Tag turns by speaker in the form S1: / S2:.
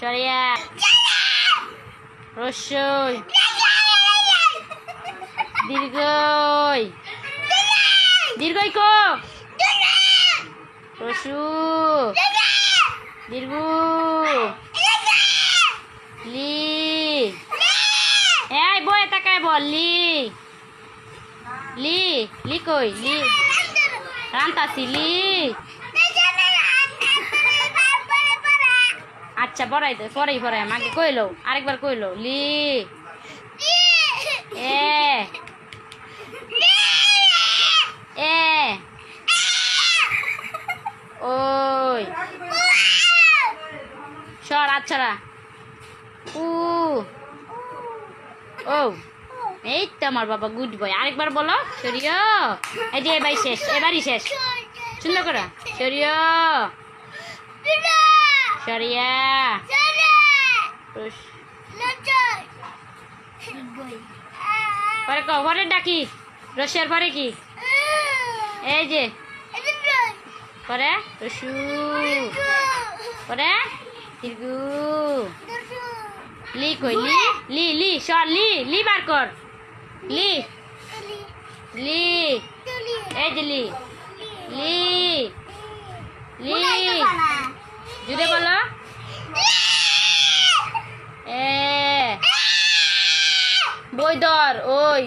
S1: সরিয়া। রস্যই দীর্ঘই। দীর্ঘই কো। রসু। দীর্ঘ। লি। এই বয়ে তাকায় বল, লি। লি লি কই, লি। রান্তাসি লি। আচ্ছা পড়াই দে পরেই পড়াই। আমাকে কইলো, আরেকবার কইলো, লি। এ। এ। ওই। সর আচ্ছারা উ। ও। এই তো আমার বাবা গুড বয়। আরেকবার বলো সরিয় এই যে, এবারই শেষ এবারই শেষ। সুন্দর করে সরিয় সরিয়া পরে ক পরে ডাকি। রসের পরে কি? এই যে। পরে রসু। পরে তিরগু লি কই? লি লি লি সর লি লি বার কর। লি। লি। এই যে লি। লি। লি। জুড়ে বলো। বই ধর ওই